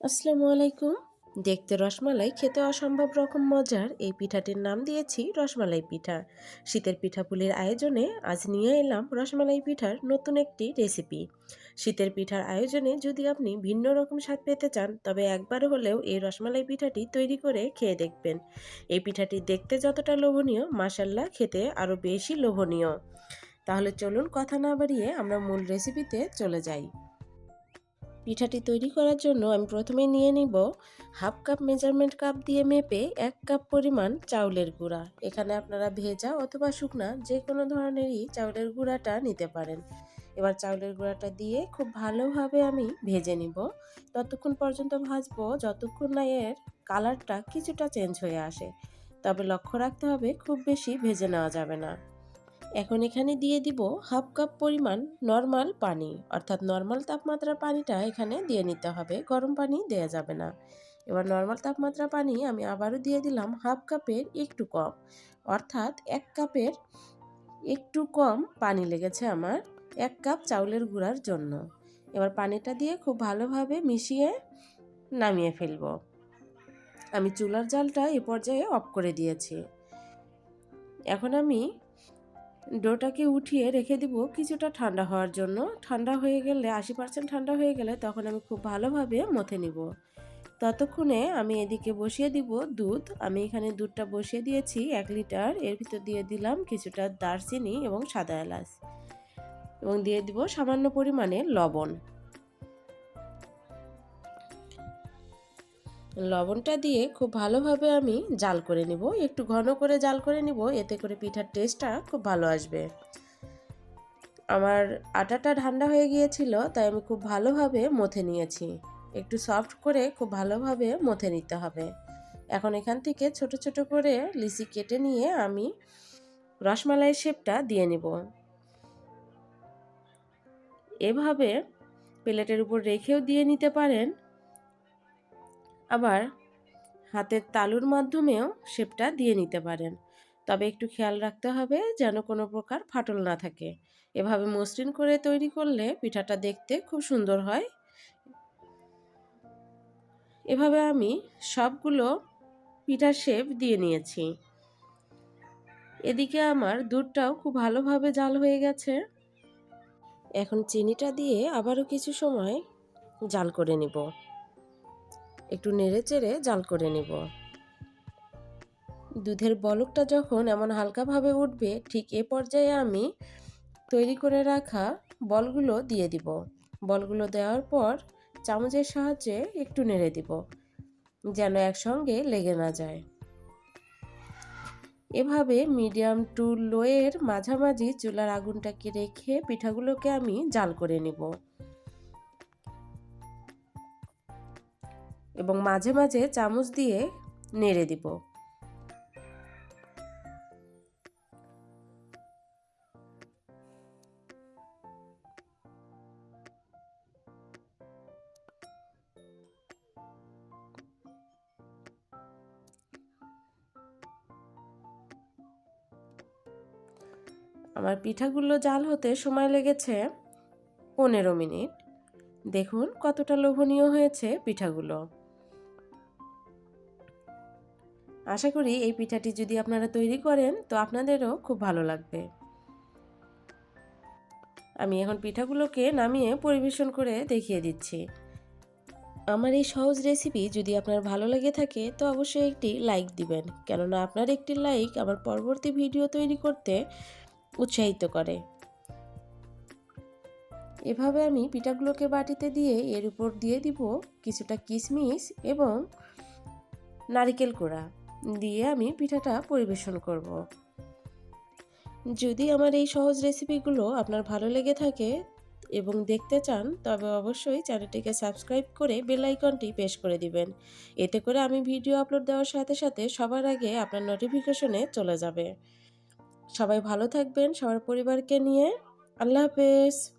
আসসালামু আলাইকুম। দেখতে রসমালাই খেতে অসম্ভব রকম মজার। এই পিঠাটির নাম দিয়েছি রসমালাই পিঠা। শীতের পিঠাপুলির আয়োজনে আজ নিয়ে এলাম রসমালাই পিঠার নতুন একটি রেসিপি। শীতের পিঠার আয়োজনে যদি আপনি ভিন্ন রকম স্বাদ পেতে চান, তবে একবার হলেও এই রসমালাই পিঠাটি তৈরি করে খেয়ে দেখবেন। এই পিঠাটি দেখতে যতটা লোভনীয় মাসাল্লা খেতে আরও বেশি লোভনীয়। তাহলে চলুন কথা না বাড়িয়ে আমরা মূল রেসিপিতে চলে যাই। পিঠাটি তৈরি করার জন্য আমি প্রথমে নিয়ে নিব হাফ কাপ মেজারমেন্ট কাপ দিয়ে মেপে এক কাপ পরিমাণ চাউলের গুঁড়া। এখানে আপনারা ভেজা অথবা শুকনা যে কোনো ধরনেরই চাউলের গুঁড়াটা নিতে পারেন। এবার চাউলের গুঁড়াটা দিয়ে খুব ভালোভাবে আমি ভেজে নিব। ততক্ষণ পর্যন্ত ভাজবো যতক্ষণ না এর কালারটা কিছুটা চেঞ্জ হয়ে আসে। তবে লক্ষ্য রাখতে হবে খুব বেশি ভেজে নেওয়া যাবে না। এখন এখানে দিয়ে দিব হাফ কাপ পরিমাণ নর্মাল পানি, অর্থাৎ নর্মাল তাপমাত্রার পানিটা এখানে দিয়ে নিতে হবে, গরম পানি দেওয়া যাবে না। এবার নর্মাল তাপমাত্রা পানি আমি আবারও দিয়ে দিলাম হাফ কাপের একটু কম, অর্থাৎ এক কাপের একটু কম পানি লেগেছে আমার এক কাপ চাউলের গুঁড়ার জন্য। এবার পানিটা দিয়ে খুব ভালোভাবে মিশিয়ে নামিয়ে ফেলব। আমি চুলার জালটা এ পর্যায়ে অফ করে দিয়েছি। এখন আমি ডোটাকে উঠিয়ে রেখে দিব কিছুটা ঠান্ডা হওয়ার জন্য। ঠান্ডা হয়ে গেলে, আশি পার্সেন্ট ঠান্ডা হয়ে গেলে তখন আমি খুব ভালোভাবে মথে নিব। ততক্ষণে আমি এদিকে বসিয়ে দিব দুধ। আমি এখানে দুধটা বসিয়ে দিয়েছি এক লিটার। এর ভিতর দিয়ে দিলাম কিছুটা দারচিনি এবং সাদা এলাচ এবং দিয়ে দিব সামান্য পরিমাণে লবণ। লবণটা দিয়ে খুব ভালোভাবে আমি জাল করে নিব। একটু ঘন করে জাল করে নিব, এতে করে পিঠার টেস্টটা খুব ভালো আসবে। আমার আটাটা ঠান্ডা হয়ে গিয়েছিল, তাই আমি খুব ভালোভাবে মথে নিয়েছি। একটু সফট করে খুব ভালোভাবে মথে নিতে হবে। এখন এখান থেকে ছোট ছোট করে লিচি কেটে নিয়ে আমি রসমালাইয়ের শেপটা দিয়ে নিব। এভাবে প্লেটের উপর রেখেও দিয়ে নিতে পারেন। আবার হাতের তালুর মাধ্যমেও শেপটা দিয়ে নিতে পারেন। তবে একটু খেয়াল রাখতে হবে যেন কোনো প্রকার ফাটল না থাকে। এভাবে মসৃণ করে তৈরি করলে পিঠাটা দেখতে খুব সুন্দর হয়। এভাবে আমি সবগুলো পিঠার শেপ দিয়ে নিয়েছি। এদিকে আমার দুধটাও খুব ভালোভাবে জাল হয়ে গেছে। এখন চিনিটা দিয়ে আবারও কিছু সময় জাল করে নিব। একটু নেড়ে চেড়ে জাল করে নেব। দুধের বলকটা যখন এমন হালকাভাবে উঠবে, ঠিক এ পর্যায়ে আমি তৈরি করে রাখা বলগুলো দিয়ে দিব। বলগুলো দেওয়ার পর চামচের সাহায্যে একটু নেড়ে দিব, যেন একসঙ্গে লেগে না যায়। এভাবে মিডিয়াম টু লোয়ের মাঝামাঝি চুলার আগুনটাকে রেখে পিঠাগুলোকে আমি জাল করে নিব। এবং মাঝে মাঝে চামচ দিয়ে নেড়ে দিব। আমার পিঠাগুলো জাল হতে সময় লেগেছে পনেরো মিনিট। দেখুন কতটা লোভনীয় হয়েছে পিঠাগুলো। আশা করি এই পিঠাটি যদি আপনারা তৈরি করেন, তো আপনাদেরও খুব ভালো লাগবে। আমি এখন পিঠাগুলোকে নামিয়ে পরিবেশন করে দেখিয়ে দিচ্ছি। আমার এই সহজ রেসিপি যদি আপনার ভালো লেগে থাকে, তো অবশ্যই একটি লাইক দিবেন, কেননা আপনার একটি লাইক আমার পরবর্তী ভিডিও তৈরি করতে উৎসাহিত করে। এভাবে আমি পিঠাগুলোকে বাটিতে দিয়ে এর উপর দিয়ে দিব কিছুটা কিশমিশ এবং নারিকেল কোড়া। দিয়ে আমি পিঠাটা পরিবেশন করব। যদি আমার এই সহজ রেসিপিগুলো আপনার ভালো লেগে থাকে এবং দেখতে চান, তবে অবশ্যই চ্যানেলটিকে সাবস্ক্রাইব করে বেল আইকনটি প্রেস করে দিবেন। এতে করে আমি ভিডিও আপলোড দেওয়ার সাথে সাথে সবার আগে আপনার নোটিফিকেশনে চলে যাবে। সবাই ভালো থাকবেন, সবার পরিবারকে নিয়ে। আল্লাহ হাফেজ।